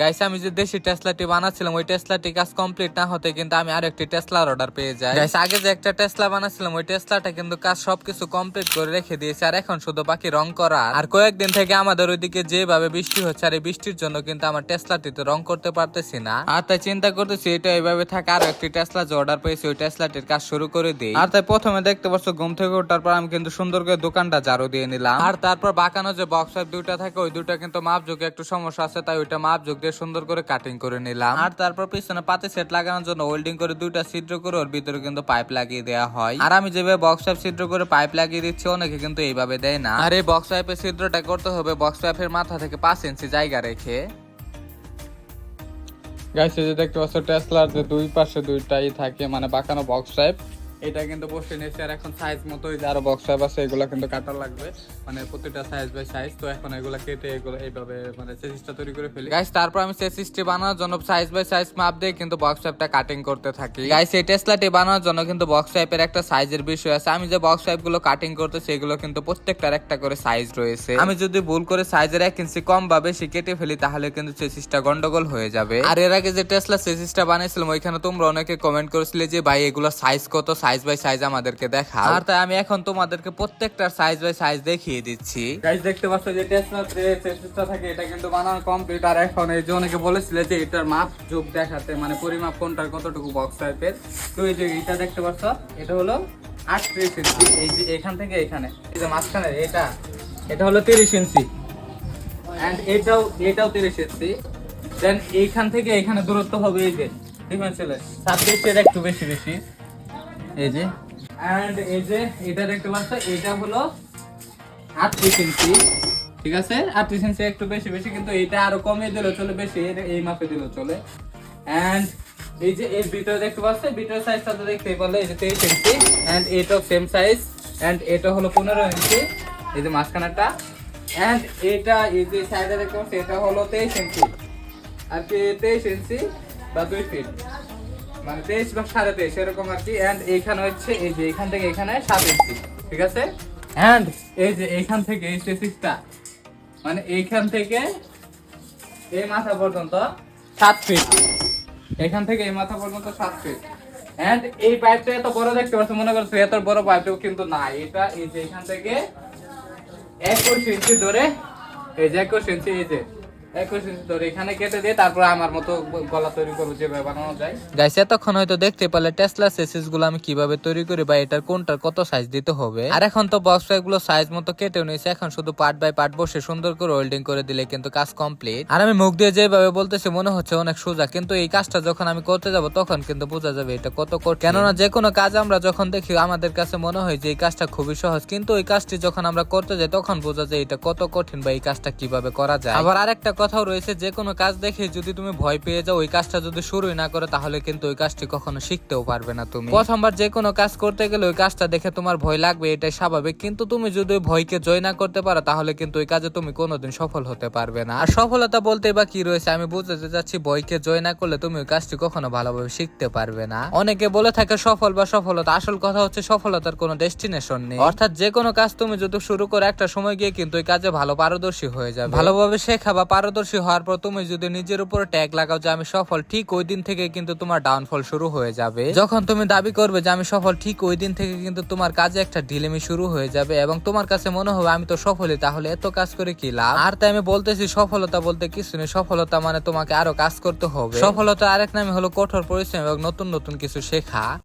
Guys আমি যে দেশি টেসলাটি বানাচ্ছিলাম ওই টেসলাটি কাজ কমপ্লিট না হতে কিন্তু আমি আরেকটি টেসলার অর্ডার পেয়ে যাই। গাইস আগে যে একটা টেসলা বানাচ্ছিলাম ওই টেসলাটা কিন্তু কাজ সবকিছু কমপ্লিট করে রেখে দিয়েছে, আর এখন শুধু বাকি রং করা। আর কয়েকদিন থেকে আমাদের ওইদিকে যেভাবে বৃষ্টি হচ্ছে আর এই বৃষ্টির জন্য কিন্তু আমার টেসলাটিতে রং করতে পারতেছি না। আর তাই চিন্তা করতেছি, এটা এইভাবে থাকে, আরও একটি টেসলা যে অর্ডার পেয়েছি, ওই টেসলাটির কাজ শুরু করে দিই। আর তাই প্রথমে দেখতে পাচ্ছ, ঘুম থেকে ওঠার পর আমি কিন্তু সুন্দর করে দোকানটা ঝাড়ু দিয়ে নিলাম। আর তারপর বাঁকানো যে বক্স দুইটা থাকে, ওই দুইটা কিন্তু মাপ যোগে একটু সমস্যা আছে, তাই ওইটা মাপ যোগ সুন্দর করে কাটিং করে নিলাম। আর তারপর পিছনে পাতে সেট লাগানোর জন্য ওয়েল্ডিং করে দুইটা ছিদ্র করে ওর ভিতরে কিন্তু পাইপ লাগিয়ে দেওয়া হয়। আর আমি যেভাবে বক্স পাইপ ছিদ্র করে পাইপ লাগিয়ে দিচ্ছি অনেকে কিন্তু এইভাবে দেয় না। আর এই বক্স পাইপের ছিদ্রটা করতে হবে বক্স পাইপের মাথা থেকে পাঁচ ইঞ্চি জায়গা রেখে। গাইছে যে দেখতে পাচ্ছ টেসলার যে দুই পাশে দুইটাই থাকে মানে বাঁকানো বক্স টাইপ এটা কিন্তু বসে নিয়েছে আর এখন সাইজ মতো ওই যে আরও বক্স টাইপ আছে, এগুলো কিন্তু কাটা লাগবে। মানে প্রতিটা সাইজ বাই সাইজ তো এখন এগুলো কেটে এগুলো এইভাবে মানে চেসিসটা তৈরি করে ফেলি। গাইস তারপর আমি চেসিসটি বানানোর জন্য সাইজ বাই সাইজ মাপ দিয়ে কিন্তু বক্স টাইপটা কাটিং করতে থাকি। গাইস এই টেসলাটি বানানোর জন্য কিন্তু বক্স টাইপের একটা সাইজের বিষয় আছে। আমি যে বক্স টাইপগুলো কাটিং করতেছি এগুলো কিন্তু প্রত্যেকটার একটা করে সাইজ রয়েছে। আমি যদি ভুল করে সাইজের এক ইঞ্চি কম বা বেশি কেটে ফেলি, তাহলে কিন্তু চেসিসটা গন্ডগোল হয়ে যাবে। আর এর আগে যে টেসলা চেসিসটা বানিয়েছিলাম, ওইখানে তোমরা অনেকে কমেন্ট করেছিলে যে, ভাই এগুলো সাইজ কত? সাইজ বাই সাইজ আমাদেরকে দেখা আর তাই আমি এখন তোমাদেরকে প্রত্যেকটার সাইজ বাই সাইজ দেখিয়ে দিচ্ছি। গাইস দেখতে পাচ্ছ যে টেসলা থাকে এটা কিন্তু বানানো কমপ্লিট আর এখন এই যে অনেকে বলেছিলে যে এটার মাপ যোগ দেখাতে মানে পরিমাপ কোনটার কতটুকু বক্স টাইপের তো এই যে এটা দেখতে পাচ্ছ এটা হলো আটত্রিশ ইঞ্চি। এই যে এখান থেকে এখানে এই যে মাঝখানে এটা এটা হলো তিরিশ ইঞ্চি। এন্ড এটাও এটাও তিরিশ ইঞ্চি। দেন এইখান থেকে এখানে দূরত্ব হবে এই যে ডিমেনশনের ছাব্বিশের একটু বেশি বেশি। এই যে। এন্ড এই যে, এটা দেখতে পাচ্ছ, এটা হলো আটত্রিশ ইঞ্চি। ঠিক আছে? আটত্রিশ ইঞ্চি একটু বেশি বেশি, কিন্তু এটা আরও কমিয়ে দিলেও চলে, বেশি এই মাপে দিলেও চলে। এন্ড এই যে, এর ভিতরে দেখতে পাচ্ছ, ভিতরের সাইজটা তো দেখতেই পারলে, এই যে তেইশ ইঞ্চি। এন্ড এটাও সেম সাইজ এন্ড এটা হলো পনেরো ইঞ্চি। এই যে মাঝখানেরটা। এন্ড এটা এই যে সাইডে দেখতে পাচ্ছ, এটা হলো তেইশ ইঞ্চি। আর কি, তেইশ ইঞ্চি বা দুই ফিট মানে তেইশ বা সাড়ে তেইশ, এরকম আর কি। এন্ড এইখানে হচ্ছে এই যে, এখান থেকে এখানে সাত ইঞ্চি ঠিক আছে? এন্ড এই যে এইখান থেকে এই স্টেসিসটা মানে এইখান থেকে এই মাথা পর্যন্ত সাত ফিট এখান থেকে এই মাথা পর্যন্ত সাত ফিট এন্ড এই পাইপটা এত বড় দেখতে পাচ্ছ মনে করছ এত বড় পাইপটাও কিন্তু না। এটা এই যে এখান থেকে একুশ ইঞ্চি ধরে, এই যে একুশ ইঞ্চি এই যে অনেক সোজা, কিন্তু এই কাজটা যখন আমি করতে যাব, তখন কিন্তু বোঝা যাবে এটা কত কঠিন। কেননা যে কোনো কাজ আমরা যখন দেখি, আমাদের কাছে মনে হয় যে এই কাজটা খুবই সহজ, কিন্তু ওই কাজটি যখন আমরা করতে যাই, তখন বোঝা যায় এটা কত কঠিন বা এই কাজটা কীভাবে করা যায়। আবার আরেকটা কথাও রয়েছে, যে কোনো কাজ দেখে যদি তুমি ভয় পেয়ে যাও, ওই কাজটা যদি শুরুই না করো, তাহলে কিন্তু ওই কাজটি কখনো শিখতেও পারবে না তুমি। প্রথমবার যে কোনো কাজ করতে গেলে ওই কাজটা দেখে তোমার ভয় লাগবে, এটাই স্বাভাবিক। কিন্তু তুমি যদি ওই ভয়কে জয় না করতে পারো, তাহলে কিন্তু ওই কাজে তুমি কোনোদিন সফল হতে পারবে না। আর সফলতা বলতে বা কি রয়েছে, আমি বুঝতে যাচ্ছি ভয়কে জয় না করলে তুমি ওই কাজটি কখনো ভালোভাবে শিখতে পারবে না। অনেকে বলে থাকে, সফল বা সফলতা, আসল কথা হচ্ছে সফলতার কোনো ডেস্টিনেশন নেই। অর্থাৎ যে কোনো কাজ তুমি যদি শুরু করে একটা সময় গিয়ে কিন্তু ওই কাজে ভালো পারদর্শী হয়ে যাবে। ভালোভাবে শেখা বা পারদর্শী হওয়ার পর তুমি যদি নিজের উপর ট্যাগ লাগাও যে আমি সফল, ঠিক ওই দিন থেকে কিন্তু তোমার ডাউনফল শুরু হয়ে যাবে। যখন তুমি দাবি করবে যে আমি সফল, ঠিক ওই দিন থেকে কিন্তু তোমার কাজে একটা ঢিলেমি শুরু হয়ে যাবে এবং তোমার কাছে মনে হবে আমি তো সফলই, তাহলে এত কাজ করে কি লাভ? আর তাই আমি বলতেছি, সফলতা বলতে কিছু নেই। সফলতা মানে তোমাকে আরও কাজ করতে হবে। সফলতা আরেক নামে হলো কঠোর পরিশ্রম এবং নতুন নতুন কিছু শেখা।